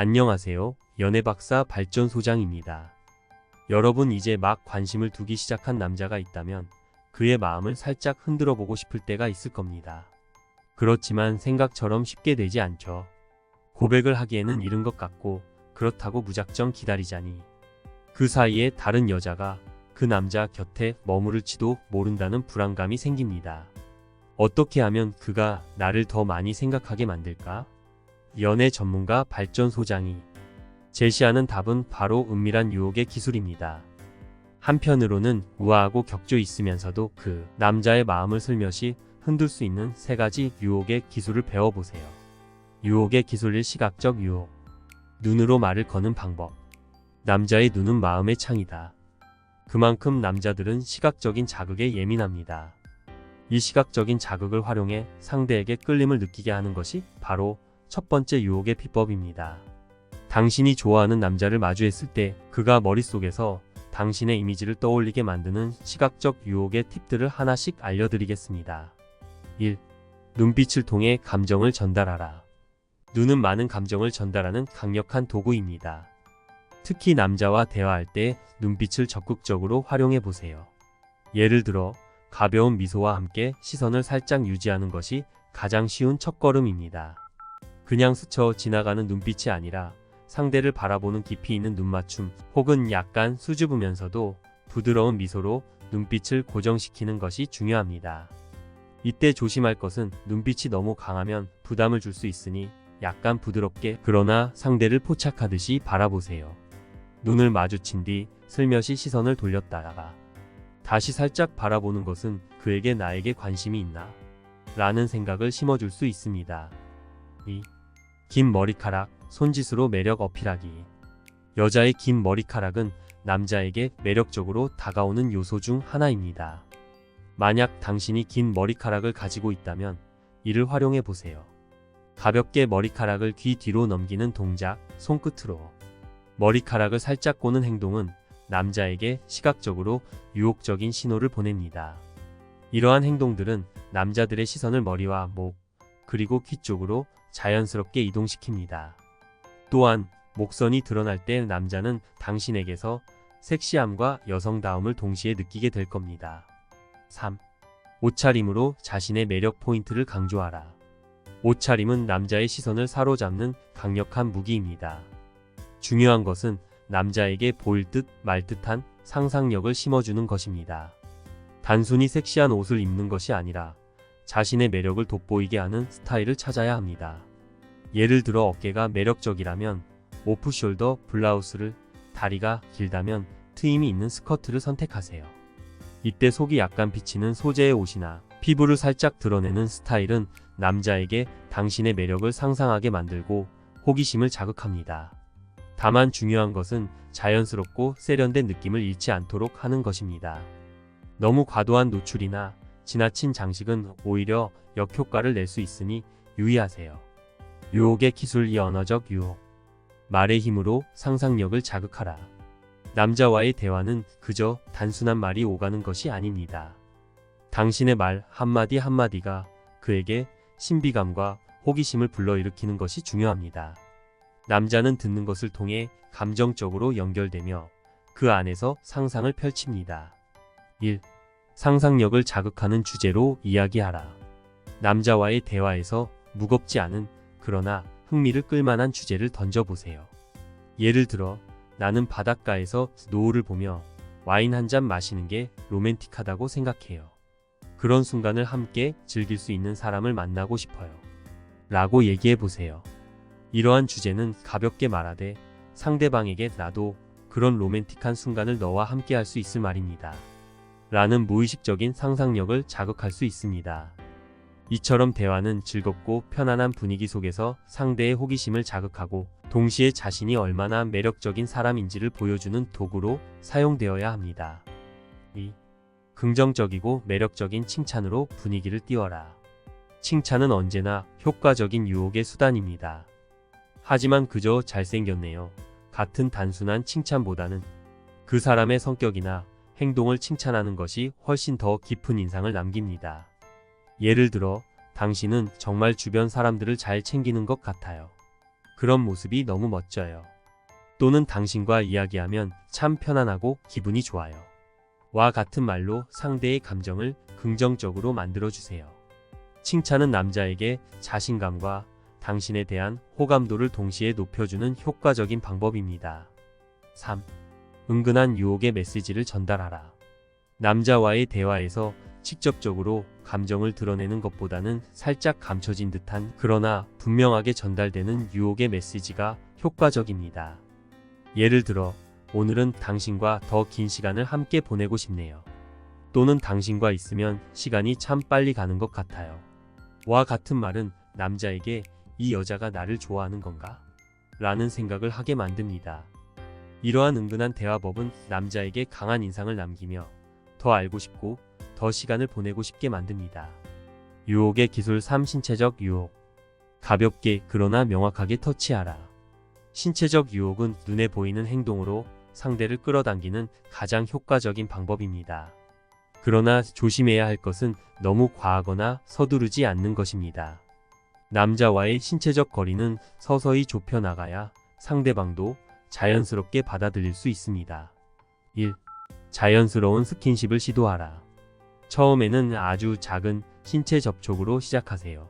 안녕하세요. 연애박사 발전소장입니다. 여러분 이제 막 관심을 두기 시작한 남자가 있다면 그의 마음을 살짝 흔들어 보고 싶을 때가 있을 겁니다. 그렇지만 생각처럼 쉽게 되지 않죠. 고백을 하기에는 이른 것 같고 그렇다고 무작정 기다리자니 그 사이에 다른 여자가 그 남자 곁에 머무를지도 모른다는 불안감이 생깁니다. 어떻게 하면 그가 나를 더 많이 생각하게 만들까? 연애 전문가 발전 소장이 제시하는 답은 바로 은밀한 유혹의 기술입니다. 한편으로는 우아하고 격조 있으면서도 그 남자의 마음을 슬며시 흔들 수 있는 세 가지 유혹의 기술을 배워보세요. 유혹의 기술 1 시각적 유혹. 눈으로 말을 거는 방법. 남자의 눈은 마음의 창이다. 그만큼 남자들은 시각적인 자극에 예민합니다. 이 시각적인 자극을 활용해 상대에게 끌림을 느끼게 하는 것이 바로 첫 번째 유혹의 비법입니다. 당신이 좋아하는 남자를 마주했을 때 그가 머릿속에서 당신의 이미지를 떠올리게 만드는 시각적 유혹의 팁들을 하나씩 알려드리겠습니다. 1. 눈빛을 통해 감정을 전달하라. 눈은 많은 감정을 전달하는 강력한 도구입니다. 특히 남자와 대화할 때 눈빛을 적극적으로 활용해 보세요. 예를 들어 가벼운 미소와 함께 시선을 살짝 유지하는 것이 가장 쉬운 첫걸음입니다. 그냥 스쳐 지나가는 눈빛이 아니라 상대를 바라보는 깊이 있는 눈맞춤 혹은 약간 수줍으면서도 부드러운 미소로 눈빛을 고정시키는 것이 중요합니다. 이때 조심할 것은 눈빛이 너무 강하면 부담을 줄 수 있으니 약간 부드럽게 그러나 상대를 포착하듯이 바라보세요. 눈을 마주친 뒤 슬며시 시선을 돌렸다가 다시 살짝 바라보는 것은 그에게 나에게 관심이 있나? 라는 생각을 심어줄 수 있습니다. 2. 긴 머리카락, 손짓으로 매력 어필하기. 여자의 긴 머리카락은 남자에게 매력적으로 다가오는 요소 중 하나입니다. 만약 당신이 긴 머리카락을 가지고 있다면 이를 활용해 보세요. 가볍게 머리카락을 귀 뒤로 넘기는 동작, 손끝으로. 머리카락을 살짝 꼬는 행동은 남자에게 시각적으로 유혹적인 신호를 보냅니다. 이러한 행동들은 남자들의 시선을 머리와 목, 그리고 귀 쪽으로 자연스럽게 이동시킵니다. 또한 목선이 드러날 때 남자는 당신에게서 섹시함과 여성다움을 동시에 느끼게 될 겁니다. 3. 옷차림으로 자신의 매력 포인트를 강조하라. 옷차림은 남자의 시선을 사로잡는 강력한 무기입니다. 중요한 것은 남자에게 보일 듯 말 듯한 상상력을 심어주는 것입니다. 단순히 섹시한 옷을 입는 것이 아니라 자신의 매력을 돋보이게 하는 스타일을 찾아야 합니다. 예를 들어 어깨가 매력적이라면 오프숄더 블라우스를, 다리가 길다면 트임이 있는 스커트를 선택하세요. 이때 속이 약간 비치는 소재의 옷이나 피부를 살짝 드러내는 스타일은 남자에게 당신의 매력을 상상하게 만들고 호기심을 자극합니다. 다만 중요한 것은 자연스럽고 세련된 느낌을 잃지 않도록 하는 것입니다. 너무 과도한 노출이나 지나친 장식은 오히려 역효과를 낼 수 있으니 유의하세요. 유혹의 기술 이 언어적 유혹. 말의 힘으로 상상력을 자극하라. 남자와의 대화는 그저 단순한 말이 오가는 것이 아닙니다. 당신의 말 한마디 한마디가 그에게 신비감과 호기심을 불러일으키는 것이 중요합니다. 남자는 듣는 것을 통해 감정적으로 연결되며 그 안에서 상상을 펼칩니다. 1. 상상력을 자극하는 주제로 이야기하라. 남자와의 대화에서 무겁지 않은 그러나 흥미를 끌만한 주제를 던져보세요. 예를 들어 나는 바닷가에서 노을을 보며 와인 한 잔 마시는 게 로맨틱하다고 생각해요. 그런 순간을 함께 즐길 수 있는 사람을 만나고 싶어요. 라고 얘기해 보세요. 이러한 주제는 가볍게 말하되 상대방에게 나도 그런 로맨틱한 순간을 너와 함께 할 수 있을 말입니다. 라는 무의식적인 상상력을 자극할 수 있습니다. 이처럼 대화는 즐겁고 편안한 분위기 속에서 상대의 호기심을 자극하고 동시에 자신이 얼마나 매력적인 사람인지를 보여주는 도구로 사용되어야 합니다. 2. 긍정적이고 매력적인 칭찬으로 분위기를 띄워라. 칭찬은 언제나 효과적인 유혹의 수단입니다. 하지만 그저 잘생겼네요. 같은 단순한 칭찬보다는 그 사람의 성격이나 행동을 칭찬하는 것이 훨씬 더 깊은 인상을 남깁니다. 예를 들어, 당신은 정말 주변 사람들을 잘 챙기는 것 같아요. 그런 모습이 너무 멋져요. 또는 당신과 이야기하면 참 편안하고 기분이 좋아요. 와 같은 말로 상대의 감정을 긍정적으로 만들어주세요. 칭찬은 남자에게 자신감과 당신에 대한 호감도를 동시에 높여주는 효과적인 방법입니다. 3. 은근한 유혹의 메시지를 전달하라. 남자와의 대화에서 직접적으로 감정을 드러내는 것보다는 살짝 감춰진 듯한 그러나 분명하게 전달되는 유혹의 메시지가 효과적입니다. 예를 들어, 오늘은 당신과 더 긴 시간을 함께 보내고 싶네요. 또는 당신과 있으면 시간이 참 빨리 가는 것 같아요. 와 같은 말은 남자에게 이 여자가 나를 좋아하는 건가? 라는 생각을 하게 만듭니다. 이러한 은근한 대화법은 남자에게 강한 인상을 남기며 더 알고 싶고 더 시간을 보내고 싶게 만듭니다. 유혹의 기술 3 신체적 유혹. 가볍게 그러나 명확하게 터치하라. 신체적 유혹은 눈에 보이는 행동으로 상대를 끌어당기는 가장 효과적인 방법입니다. 그러나 조심해야 할 것은 너무 과하거나 서두르지 않는 것입니다. 남자와의 신체적 거리는 서서히 좁혀 나가야 상대방도 자연스럽게 받아들일 수 있습니다. 1. 자연스러운 스킨십을 시도하라. 처음에는 아주 작은 신체 접촉으로 시작하세요.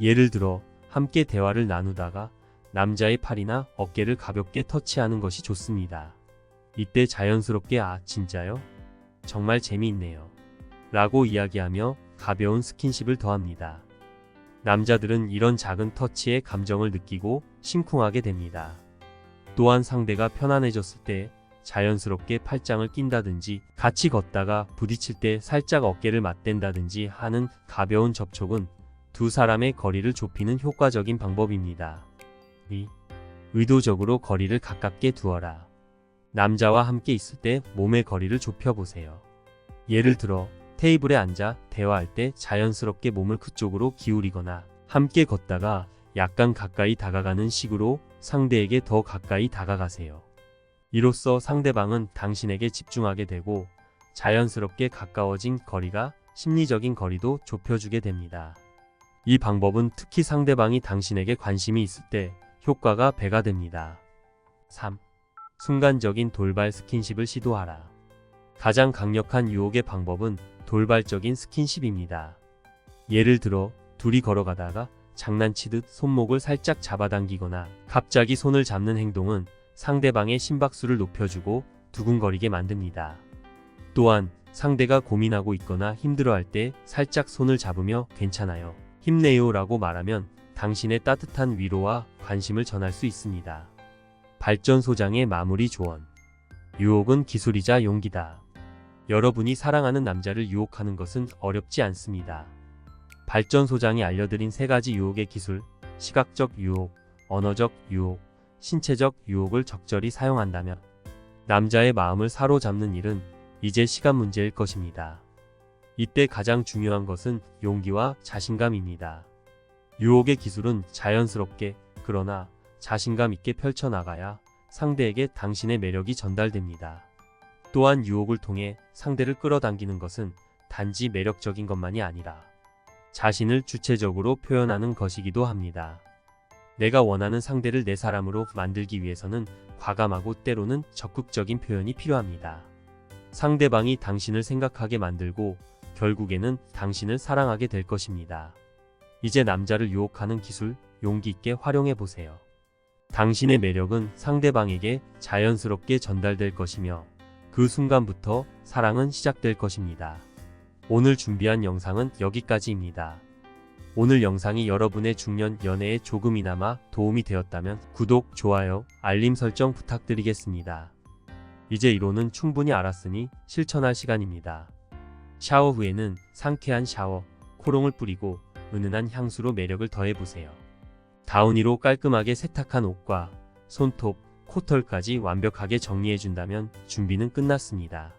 예를 들어 함께 대화를 나누다가 남자의 팔이나 어깨를 가볍게 터치하는 것이 좋습니다. 이때 자연스럽게 아, 진짜요? 정말 재미있네요. 라고 이야기하며 가벼운 스킨십을 더합니다. 남자들은 이런 작은 터치에 감정을 느끼고 심쿵하게 됩니다. 또한 상대가 편안해졌을 때 자연스럽게 팔짱을 낀다든지 같이 걷다가 부딪힐 때 살짝 어깨를 맞댄다든지 하는 가벼운 접촉은 두 사람의 거리를 좁히는 효과적인 방법입니다. 2. 의도적으로 거리를 가깝게 두어라. 남자와 함께 있을 때 몸의 거리를 좁혀보세요. 예를 들어 테이블에 앉아 대화할 때 자연스럽게 몸을 그쪽으로 기울이거나 함께 걷다가 약간 가까이 다가가는 식으로 상대에게 더 가까이 다가가세요. 이로써 상대방은 당신에게 집중하게 되고 자연스럽게 가까워진 거리가 심리적인 거리도 좁혀주게 됩니다. 이 방법은 특히 상대방이 당신에게 관심이 있을 때 효과가 배가 됩니다. 3. 순간적인 돌발 스킨십을 시도하라. 가장 강력한 유혹의 방법은 돌발적인 스킨십입니다. 예를 들어 둘이 걸어가다가 장난치듯 손목을 살짝 잡아당기거나 갑자기 손을 잡는 행동은 상대방의 심박수를 높여주고 두근거리게 만듭니다. 또한 상대가 고민하고 있거나 힘들어할 때 살짝 손을 잡으며 괜찮아요. 힘내요 라고 말하면 당신의 따뜻한 위로와 관심을 전할 수 있습니다. 발전소장의 마무리 조언. 유혹은 기술이자 용기다. 여러분이 사랑하는 남자를 유혹하는 것은 어렵지 않습니다. 발전소장이 알려드린 세 가지 유혹의 기술, 시각적 유혹, 언어적 유혹, 신체적 유혹을 적절히 사용한다면 남자의 마음을 사로잡는 일은 이제 시간 문제일 것입니다. 이때 가장 중요한 것은 용기와 자신감입니다. 유혹의 기술은 자연스럽게 그러나 자신감 있게 펼쳐나가야 상대에게 당신의 매력이 전달됩니다. 또한 유혹을 통해 상대를 끌어당기는 것은 단지 매력적인 것만이 아니라 자신을 주체적으로 표현하는 것이기도 합니다. 내가 원하는 상대를 내 사람으로 만들기 위해서는 과감하고 때로는 적극적인 표현이 필요합니다. 상대방이 당신을 생각하게 만들고 결국에는 당신을 사랑하게 될 것입니다. 이제 남자를 유혹하는 기술 용기 있게 활용해 보세요. 당신의 매력은 상대방에게 자연스럽게 전달될 것이며 그 순간부터 사랑은 시작될 것입니다. 오늘 준비한 영상은 여기까지입니다. 오늘 영상이 여러분의 중년 연애에 조금이나마 도움이 되었다면 구독, 좋아요, 알림 설정 부탁드리겠습니다. 이제 이론은 충분히 알았으니 실천할 시간입니다. 샤워 후에는 상쾌한 샤워, 코롱을 뿌리고 은은한 향수로 매력을 더해보세요. 다우니로 깔끔하게 세탁한 옷과 손톱, 코털까지 완벽하게 정리해준다면 준비는 끝났습니다.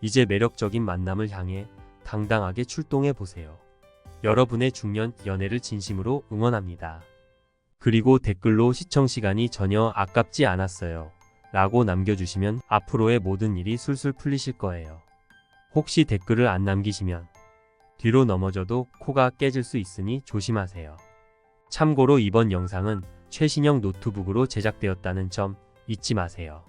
이제 매력적인 만남을 향해 당당하게 출동해보세요. 여러분의 중년 연애를 진심으로 응원합니다. 그리고 댓글로 시청 시간이 전혀 아깝지 않았어요. 라고 남겨주시면 앞으로의 모든 일이 술술 풀리실 거예요. 혹시 댓글을 안 남기시면 뒤로 넘어져도 코가 깨질 수 있으니 조심하세요. 참고로 이번 영상은 최신형 노트북으로 제작되었다는 점 잊지 마세요.